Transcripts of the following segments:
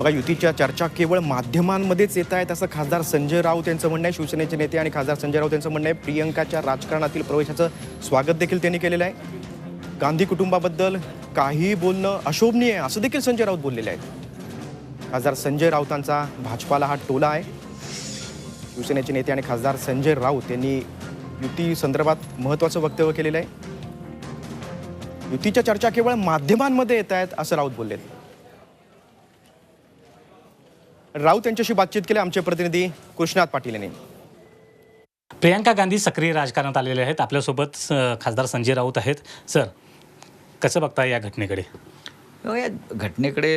बघा युतीच्या चर्चा केवळ माध्यमांमध्येच येत आहेत असं खासदार संजय राऊत यांचं म्हणणं आहे. शिवसेनेचे नेते आणि खासदार संजय राऊत यांचं म्हणणं आहे. प्रियंकाच्या राजकारणातील प्रवेशाचं स्वागत देखील त्यांनी केलेलं आहे. गांधी कुटुंबाबद्दल काही बोलणं अशोभनीय आहे असं देखील संजय राऊत बोललेले आहेत. खासदार संजय राऊतांचा भाजपाला हा टोला आहे. शिवसेनेचे नेते आणि खासदार संजय राऊत यांनी युती संदर्भात महत्त्वाचं वक्तव्य केलेलं आहे. युतीच्या चर्चा केवळ माध्यमांमध्ये येत आहेत असं राऊत बोलले राऊत यांच्याशी बातचीत केली. आमचे प्रतिनिधी कृष्णात पाटील यांनी. प्रियांका गांधी सक्रिय राजकारणात आलेले आहेत. आपल्यासोबत खासदार संजय राऊत आहेत. सर कसं बघता या घटनेकडे? तेव्हा या घटनेकडे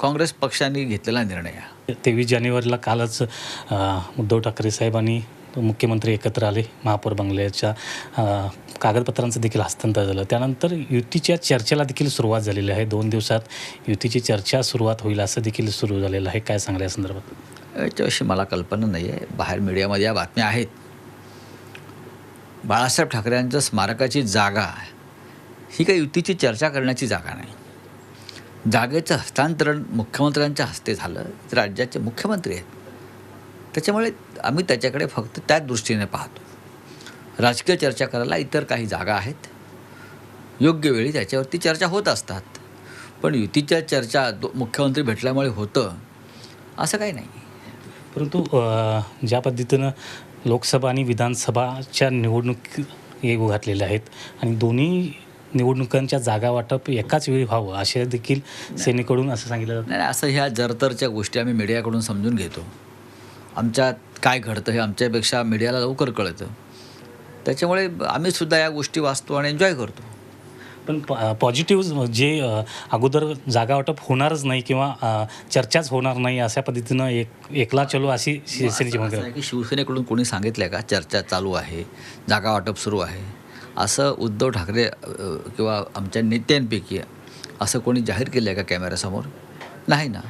काँग्रेस पक्षाने घेतलेला निर्णय तेवीस जानेवारीला कालच उद्धव ठाकरे साहेब आणि मुख्यमंत्री एकत्र आले महापौर बंगल्याच्या कागदपत्रांचं देखील हस्तांतर झालं. त्यानंतर युतीच्या चर्चेला देखील सुरुवात झालेली आहे. दोन दिवसात युतीची चर्चा सुरुवात होईल असं देखील सुरू झालेलं आहे. काय सांगल्या संदर्भात? याच्याविषयी मला कल्पना नाही आहे बाहेर मीडियामध्ये या बातम्या आहेत. बाळासाहेब ठाकरेंच्या स्मारकाची जागा ही काही युतीची चर्चा करण्याची जागा नाही. जागेचं हस्तांतरण मुख्यमंत्र्यांच्या हस्ते झालं. राज्याचे मुख्यमंत्री आहेत. त्याच्यामुळे आम्ही त्याच्याकडे फक्त त्याच दृष्टीने पाहतो. राजकीय चर्चा करायला इतर काही जागा आहेत. योग्य वेळी त्याच्यावरती चर्चा होत असतात. पण युतीच्या चर्चा दो मुख्यमंत्री भेटल्यामुळे होतं असं काही नाही. परंतु ज्या पद्धतीनं लोकसभा आणि विधानसभाच्या निवडणूक येऊ घातलेल्या आहेत आणि दोन्ही निवडणुकांच्या जागा वाटप एकाच वेळी व्हावं असे देखील सेनेकडून असं सांगितलं नाही, असं ह्या जरतरच्या गोष्टी आम्ही मीडियाकडून समजून घेतो. आमच्यात काय घडतं हे आमच्यापेक्षा मीडियाला लवकर कळतं. त्याच्यामुळे आम्ही सुद्धा या गोष्टी वाचतो आणि एन्जॉय करतो. पण पॉझिटिव्ह जे अगोदर जागा वाटप होणारच नाही किंवा चर्चाच होणार नाही अशा पद्धतीनं एक एकला चलो अशी शिवसेनेची की शिवसेनेकडून कोणी सांगितलं आहे का चर्चा चालू आहे जागा वाटप सुरू आहे असं उद्धव ठाकरे किंवा आमच्या नेत्यांपैकी असं कोणी जाहीर केलं आहे का कॅमेऱ्यासमोर नाही ना.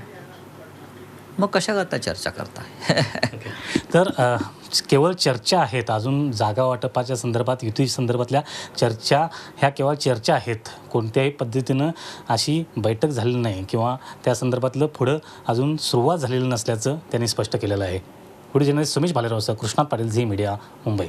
मग कशा करता चर्चा करताय? तर केवळ चर्चा आहेत अजून जागा वाटपाच्या संदर्भात युती संदर्भातल्या चर्चा ह्या केवळ चर्चा आहेत. कोणत्याही पद्धतीनं अशी बैठक झालेली नाही किंवा त्या संदर्भातलं पुढं अजून सुरुवात झालेली नसल्याचं त्यांनी स्पष्ट केलेलं आहे. पुढे journalist Sumesh Bhalerao sir Krishna Patil Zee media Mumbai.